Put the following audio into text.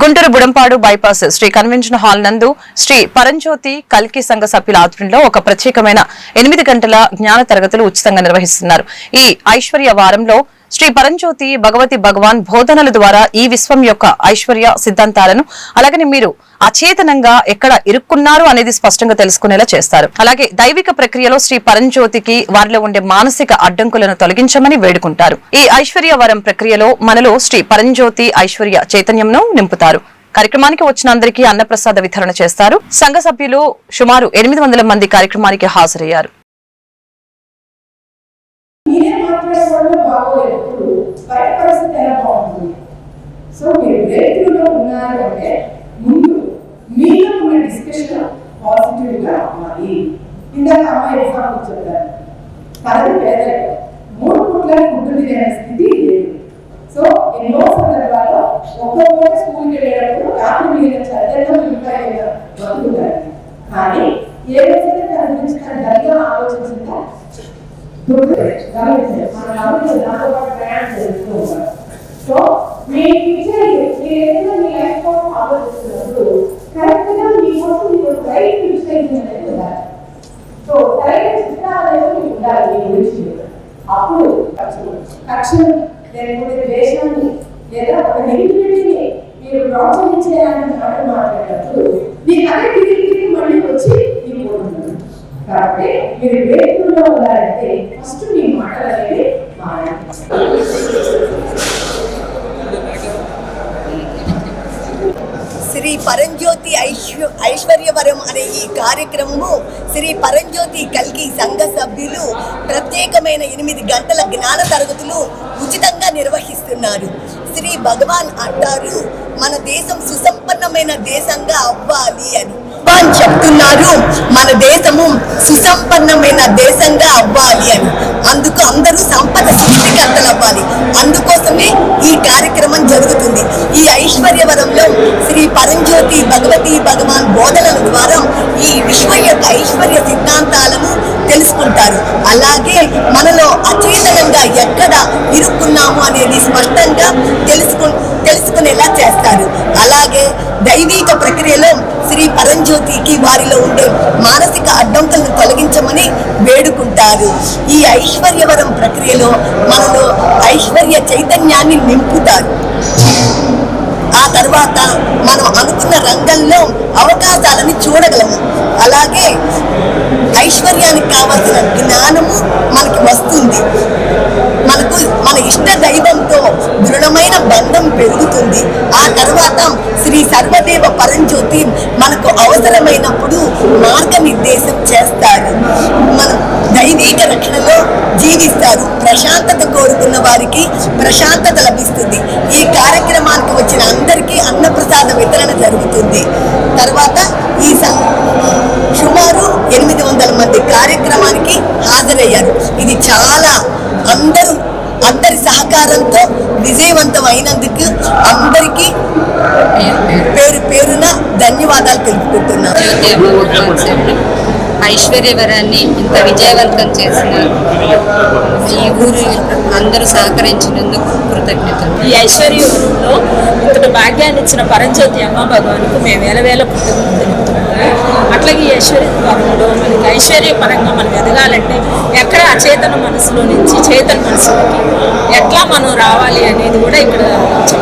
Guntur Budampadu bypass Sri convention hall నందు శ్రీ పరంజ్యోతి కల్కి సంఘ సభ్యుల ఆధ్వర్యంలో ఒక ప్రత్యేకమైన ఎనిమిది గంటల జ్ఞాన తరగతులు ఉచితంగా నిర్వహిస్తున్నారు. ఈ ఐశ్వర్య వారంలో శ్రీ పరంజ్యోతి భగవతి భగవాన్ బోధనల ద్వారా ఈ విశ్వం యొక్క ఐశ్వర్య సిద్ధాంతాలను అలాగని మీరు అచేతనంగా ఎక్కడ ఇరుక్కున్నారు అనేది స్పష్టంగా తెలుసుకునేలా చేస్తారు. అలాగే దైవిక ప్రక్రియలో శ్రీ పరంజ్యోతికి వారిలో ఉండే మానసిక అడ్డంకులను తొలగించమని వేడుకుంటారు. ఈ ఐశ్వర్య వరం ప్రక్రియలో మనలో శ్రీ పరంజ్యోతి ఐశ్వర్య చైతన్యంను నింపుతారు. కార్యక్రమానికి వచ్చిన అందరికీ అన్నప్రసాద వితరణ చేస్తారు. సంఘ సభ్యులు సుమారు ఎనిమిది వందల మంది కార్యక్రమానికి హాజరయ్యారు. మీరే మాట్లాడేవాళ్ళు బాగోలేదు. ఇప్పుడు బయట పరిస్థితి ఎలా బాగుంటుంది? సో మీరు బ్రేక్లో ఉన్నారు అంటే ముందు మీలో ఉన్న డిస్కషన్ పాజిటివ్గా అవ్వాలి ఇందాక అమ్మాయి ఎగ్జాంపుల్ చెప్తారు పదవి పేదలకు మూడు పూట్ల ఫుడ్ తినే స్థితి లేదు. సో ఎన్నో సందర్భాల్లో ఒక్కో స్కూల్కి వెళ్ళేటప్పుడు రాత్రి మిగిలిన చదివేదో ఇంకా బతుకుతారు కానీ ఏ విధంగా దాని గురించి తన గదిగా ఆలోచించిందా? సో మీ ఫ్యూచర్ మీరు ఏదైనా మీ లైఫ్ కోసం ఆలోచిస్తున్నప్పుడు కరెక్ట్గా మీరు రైట్ విశ్లేషణ అనేది ఉండాలి సో కరెక్ట్ చిత్రాలు అనేది ఉండాలి మీ గురించి అప్పుడు అక్షరం లేకపోతే ద్వేషాన్ని లేదా ఒక నెగిటివిటీని మీరు ప్రోత్సహించేయాలని మాట మాట్లాడేటప్పుడు మీకు అదే తిరిగి తిరిగి మళ్ళీ వచ్చి మీకు పోతుంది కాబట్టి మీరు వేపుల్లో ఉన్నారంటే ఫస్ట్ మీ మాటలు అనేది మారాలి. శ్రీ పరంజ్యోతి ఐశ్వ ఐశ్వర్యవరం అనే ఈ కార్యక్రమము శ్రీ పరంజ్యోతి కల్కి సంఘ సభ్యులు ప్రత్యేకమైన ఎనిమిది గంటల జ్ఞాన తరగతులు ఉచితంగా నిర్వహిస్తున్నారు. శ్రీ భగవాన్ అంటారు మన దేశం సుసంపన్నమైన దేశంగా అవ్వాలి అని. అని చెప్తున్నారు. మన దేశము సుసంపన్నమైన దేశంగా అవ్వాలి అని. అందుకు అందరూ సంపద సృష్టికర్తలు అవ్వాలి. అందుకోసమే ఈ కార్యక్రమం జరుగుతుంది. ఈ ఐశ్వర్యవరంలో శ్రీ పరంజ్యోతి భగవతి భగవాన్ బోధనల ద్వారా ఈ విశ్వ యొక్క ఐశ్వర్య సిద్ధాంతాలను తెలుసుకుంటారు. అలాగే మనలో అచేతనంగా ఎక్కడ ఇరుక్కున్నాము అనేది స్పష్టంగా తెలుసుకు తెలుసుకునేలా చేస్తారు. అలాగే దైవిక ప్రక్రియలో శ్రీ పరంజ్యోతికి వారిలో ఉండే మానసిక అడ్డంకులను తొలగించమని వేడుకుంటారు. ఈ ఐశ్వర్యవరం ప్రక్రియలో మనలో ఐశ్వర్య చైతన్యాన్ని నింపుతారు. ఆ తర్వాత మనం అనుకున్న రంగంలో అవకాశాలను చూడగలము. అలాగే ఐశ్వర్యానికి కావలసిన జ్ఞానము పెరుగుతుంది. ఆ తర్వాత శ్రీ సర్వదేవ పరంజ్యోతి మనకు అవసరమైనప్పుడు మార్గనిర్దేశం చేస్తారు మనం దైవీక రక్షణలో జీవిస్తారు. ప్రశాంతత కోరుకున్న వారికి ప్రశాంతత లభిస్తుంది. ఈ కార్యక్రమానికి వచ్చిన అందరికీ అన్నప్రసాద వితరణ జరుగుతుంది. తర్వాత ఈ సం- సుమారు ఎనిమిది వందల మంది కార్యక్రమానికి హాజరయ్యారు. ఇది చాలా అందరూ అందరి సహకారంతో విజయవంతం అయినందుకు అందరికీ పేరు పేరున ధన్యవాదాలు తెలుపుకుంటున్నాను. ఐశ్వర్యవరాన్ని ఇంత విజయవంతం చేసిన ఈ ఊరు అందరూ సహకరించినందుకు కృతజ్ఞతలు. ఈ ఐశ్వర్యంలో ఇంతటి భాగ్యాన్ని ఇచ్చిన పరంజ్యోతి అమ్మ భగవాన్కు మేము వేల వేల. అట్లాగే ఈ ఐశ్వర్య పరంలో మనకి ఐశ్వర్య పరంగా మనం ఎదగాలంటే ఎక్కడ అచేతన మనసులో నుంచి చేతన మనసులోకి ఎట్లా మనం రావాలి అనేది కూడా ఇక్కడ